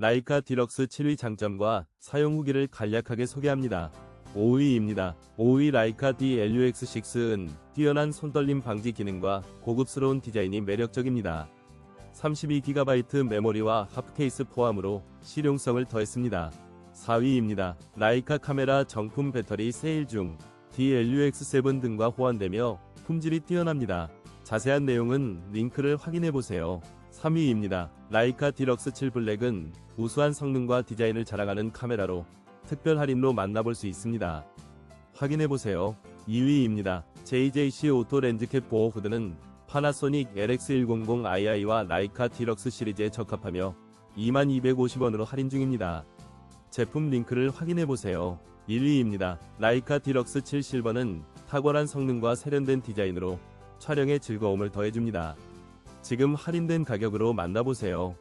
라이카 디럭스 7위 장점과 사용 후기를 간략하게 소개합니다. 5위입니다. 5위 라이카 DLUX6은 뛰어난 손떨림 방지 기능과 고급스러운 디자인이 매력적입니다. 32GB 메모리와 하프케이스 포함으로 실용성을 더했습니다. 4위입니다. 라이카 카메라 정품 배터리 세일 중 DLUX7 등과 호환되며 품질이 뛰어납니다. 자세한 내용은 링크를 확인해보세요. 3위입니다. 라이카 디럭스 7 블랙은 우수한 성능과 디자인을 자랑하는 카메라로 특별 할인로 만나볼 수 있습니다. 확인해보세요. 2위입니다. JJC 오토 렌즈캡 보호 후드는 파나소닉 LX100ii와 라이카 디럭스 시리즈에 적합하며 2250원으로 할인 중입니다. 제품 링크를 확인해보세요. 1위입니다. 라이카 디럭스 7 실버는 탁월한 성능과 세련된 디자인으로 촬영에 즐거움을 더해줍니다. 지금 할인된 가격으로 만나보세요.